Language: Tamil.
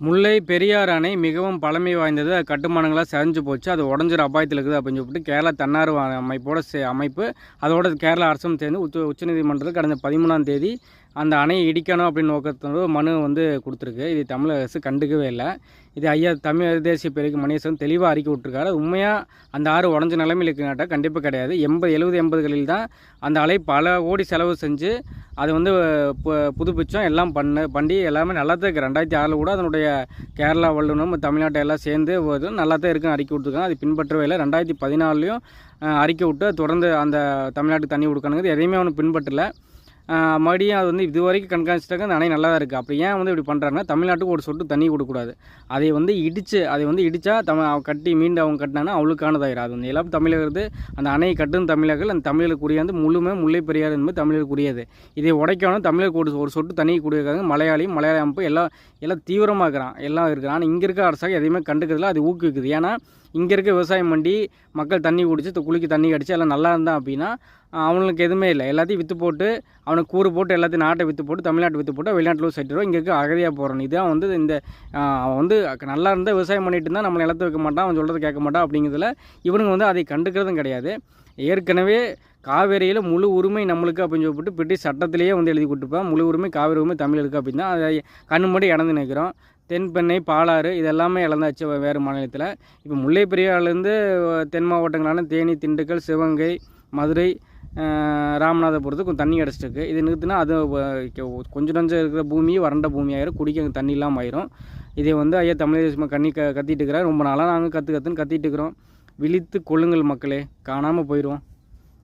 முல்லை பெரியாறு அணை மிகவும் பழமை வாய்ந்தது. அது கட்டுமானங்களாக சரிஞ்சு போச்சு. அது உடஞ்சிற அபாயத்தில் இருக்குது அப்படின்னு சொல்லிட்டு கேரளா தன்னார்வ அமைப்போட சே அமைப்பு அதோட கேரளா அரசும் சேர்ந்து உச்ச உச்சநீதிமன்றத்தில் கடந்த பதிமூணாம் தேதி அந்த அணையை இடிக்கணும் அப்படின்னு நோக்கத்தோட மனு வந்து கொடுத்துருக்கு. இது தமிழக அரசு கண்டுக்கவே இல்லை. இது ஐயா தமிழ் தேசிய பெருக்கு மணியரசன் தெளிவாக அறிக்கை விட்டுருக்காரு. உண்மையாக அந்த ஆறு உடஞ்ச நிலைமையில் இருக்குங்காட்டா கண்டிப்பாக கிடையாது. எண்பது எழுபது எண்பதுகளில் தான் அந்த அலை பல கோடி செலவு செஞ்சு அது வந்து பு- புதுப்பிச்சோம் எல்லாம் பண்ண பண்ணி எல்லாமே நல்லா தான் இருக்குது ரெண்டாயிரத்தி ஆறில் கூட அதனுடைய கேரளா வல்லுநரும் தமிழ்நாட்டை எல்லாம் சேர்ந்து நல்லா தான் இருக்குன்னு அறிக்கை விட்டுருக்காங்க அது பின்பற்றவே இல்லை. ரெண்டாயிரத்தி பதினாலையும் அறிக்கை விட்டு தொடர்ந்து அந்த தமிழ்நாட்டுக்கு தண்ணி கொடுக்கணுங்கிறது எதையுமே அவனுக்கு பின்பற்றல. மறுபடியும் அது வந்து இது வரைக்கும் கண்காணிச்சிட்டாக்க அந்த அணை நல்லா தான் இருக்குது அப்படி ஏன் வந்து இப்படி பண்ணுறாங்கன்னா தமிழ்நாட்டுக்கு ஒரு சொட்டு தண்ணி கொடுக்கக்கூடாது. அதை வந்து இடித்து அதை வந்து இடித்தா தம் அவன் கட்டி மீண்டும் அவங்க கட்டினாங்கன்னா அவளுக்கானதாயிரும். அது வந்து எல்லாம் தமிழகிறது அந்த அணையை கட்டும் தமிழர்கள் அந்த தமிழருக்குரிய வந்து முழுமை முல்லை பெரியார் என்பது தமிழருக்குரியது இதை உடைக்கணும். தமிழர் ஒரு ஒரு சொட்டு தண்ணி கொடுக்காங்க. மலையாளி மலையாள அமைப்பு எல்லாம் எல்லாம் தீவிரமாக இருக்கிறான் எல்லாம் இருக்கிறான். ஆனால் இங்கே இருக்க அரசாங்கம் எதையுமே கண்டுக்கிறதுல அது ஊக்குவிக்குது. ஏன்னா இங்கே இருக்க விவசாயம் பண்ணி மக்கள் தண்ணி குடிச்சு குளிக்கு தண்ணி அடித்து எல்லாம் நல்லா இருந்தான் அப்படின்னா அவனுக்கு எதுவுமே இல்லை. எல்லாத்தையும் விற்று போட்டு அவனுக்கு கூறு போட்டு எல்லாத்தையும் நாட்டை விற்று போட்டு தமிழ்நாட்டை விற்று போட்டு வெளிநாட்டில் செட்டுருவோம் இங்கே இருக்க அகதியாக போகிறான் இதுதான் வந்து இந்த அவன் வந்து நல்லா இருந்தால் விவசாயம் பண்ணிட்டு இருந்தால் நம்மளை இழத்து வைக்க மாட்டான் அவன் சொல்கிறத கேட்க மாட்டான் அப்படிங்கிறதுல இவனுங்க வந்து அதை கண்டுக்கிறதும் கிடையாது. ஏற்கனவே காவேரியில் முழு உரிமை நம்மளுக்கு அப்படின்னு சொல்லிட்டு பிரிட்டிஷ் சட்டத்திலேயே வந்து எழுதி கொடுத்துருப்பான் முழு உரிமை காவேரி உரிமை தமிழருக்கு அப்படின்னா தான் அதை கண்ணு மட்டும் இறந்து நிற்கிறோம். தென்பெண்ணை பாலாறு இதெல்லாமே இழந்தாச்சு வேறு மாநிலத்தில். இப்போ முல்லை பெரியாறுலேருந்து தென் மாவட்டங்களான தேனி திண்டுக்கல் சிவகங்கை மதுரை ராமநாதபுரத்துக்கு தண்ணி கிடச்சிருக்கு. இது நிறுத்தினா அது கொஞ்சம் கொஞ்சம் இருக்கிற பூமி வறண்ட பூமி ஆயிரும் குடிக்க தண்ணி இல்லாமல் ஆயிரும். இதை வந்து ஐயா தமிழக தேசமாக கண்ணி க கத்திட்டு இருக்கிறார். ரொம்ப நாளாக நாங்கள் கற்று கற்றுன்னு கத்திட்டு இருக்கிறோம். விழித்து கொள்ளுங்கள் மக்களே. காணாமல் போயிடுவோம்